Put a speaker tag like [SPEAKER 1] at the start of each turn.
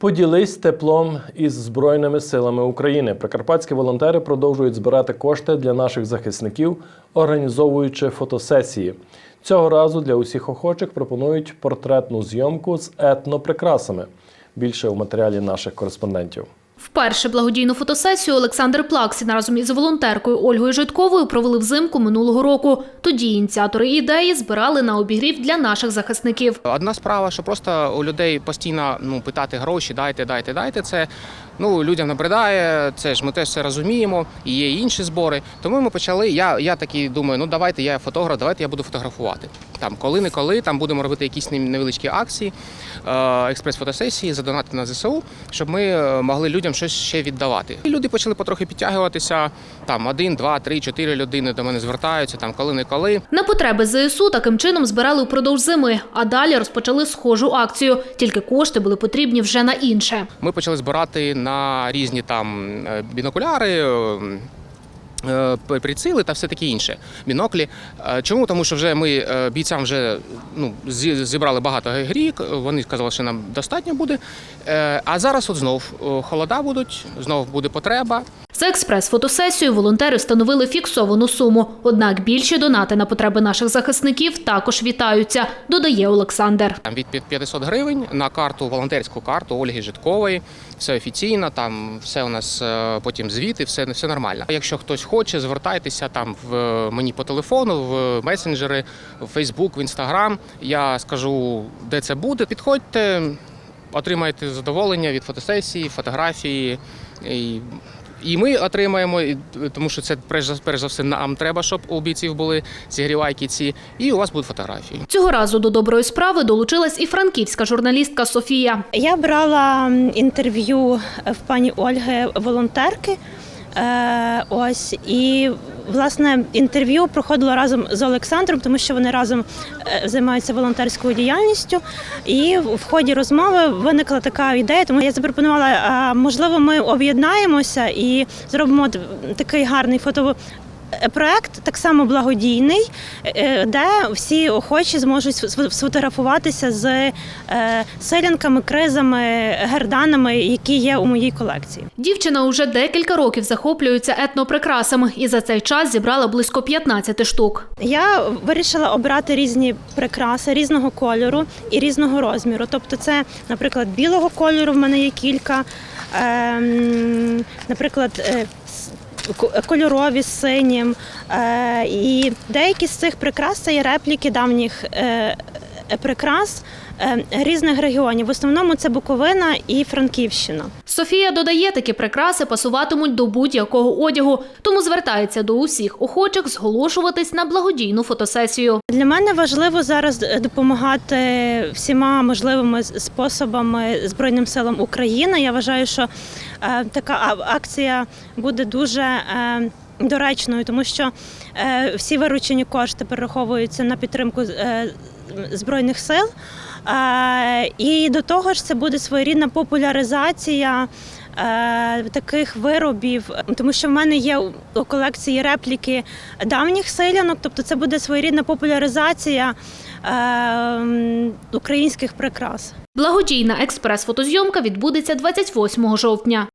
[SPEAKER 1] Поділись теплом із Збройними силами України. Прикарпатські волонтери продовжують збирати кошти для наших захисників, організовуючи фотосесії. Цього разу для усіх охочих пропонують портретну зйомку з етноприкрасами. Більше у матеріалі наших кореспондентів.
[SPEAKER 2] Вперше благодійну фотосесію Олександр Плаксін разом із волонтеркою Ольгою Житковою провели взимку минулого року. Тоді ініціатори ідеї збирали на обігрів для наших захисників.
[SPEAKER 3] Одна справа, що просто у людей постійно ну, питати гроші, дайте, дайте, дайте. Це ну, людям набридає, це ж ми теж все розуміємо, і є інші збори. Тому ми почали. Я, я такий думаю, ну давайте я фотограф, давайте я буду фотографувати. Там коли-не-коли, там будемо робити якісь невеличкі акції, е, експрес-фотосесії, задонати на ЗСУ, щоб ми е, могли людям щось ще віддавати. І люди почали потрохи підтягуватися. Там один, два, три, чотири людини до мене звертаються, там коли-не-коли.
[SPEAKER 2] На потреби ЗСУ таким чином збирали впродовж зими, а далі розпочали схожу акцію. Тільки кошти були потрібні вже на інше.
[SPEAKER 3] Ми почали збирати на різні там е, бінокуляри. е, Приціли та все таке інше. Біноклі. Е, Чому? Тому що вже ми бійцям вже ну, зібрали багато грік, вони сказали, що нам достатньо буде. А зараз от знов холода будуть, знов буде потреба.
[SPEAKER 2] За експрес-фотосесію волонтери встановили фіксовану суму. Однак більші донати на потреби наших захисників також вітаються, додає Олександр.
[SPEAKER 3] Від 500 гривень на карту, волонтерську карту Ольги Житкової. Все офіційно, там все у нас е, потім звіти, все, все нормально. Якщо хтось хоче, звертайтеся там в мені по телефону, в месенджери, в Фейсбук, в Інстаграм. Я скажу, де це буде. Підходьте, отримайте задоволення від фотосесії, фотографії. І і ми отримаємо, і- тому що це перш за перш за все нам треба, щоб у бійців були зігрівайки ці, і у вас будуть фотографії.
[SPEAKER 2] Цього разу до доброї справи долучилась і франківська журналістка Софія.
[SPEAKER 4] Я брала інтерв'ю в пані Ольги волонтерки. Е, ось і власне інтерв'ю проходило разом з Олександром, тому що вони разом е, займаються волонтерською діяльністю. І в ході розмови виникла така ідея. Тому я запропонувала, можливо, ми об'єднаємося і зробимо такий гарний фото. Проект так само благодійний, е, де всі охочі зможуть сфотографуватися з е, селянками, кризами, герданами, які є у моїй колекції.
[SPEAKER 2] Дівчина уже декілька років захоплюється етноприкрасами і за цей час зібрала близько 15 штук.
[SPEAKER 4] Я вирішила обрати різні прикраси різного кольору і різного розміру. Тобто, це, наприклад, білого кольору в мене є кілька, ем, наприклад, е, кольорові з синім. Е, і деякі з цих прикрас це є репліки давніх е, прикрас різних регіонів. В основному це Буковина і Франківщина.
[SPEAKER 2] Софія додає, такі прикраси пасуватимуть до будь-якого одягу, тому звертається до усіх охочих зголошуватись на благодійну фотосесію.
[SPEAKER 4] Для мене важливо зараз е, допомагати всіма можливими способами Збройним силам України. Я вважаю, що е, така акція буде дуже е, доречною, тому що е, всі виручені кошти перераховуються на підтримку е, збройних сил. Е, І до того ж, це буде своєрідна популяризація. е, Таких виробів, тому що в мене є у- колекції репліки давніх селянок, тобто це буде своєрідна популяризація е, українських прикрас.
[SPEAKER 2] Благодійна експрес-фотозйомка відбудеться 28 жовтня.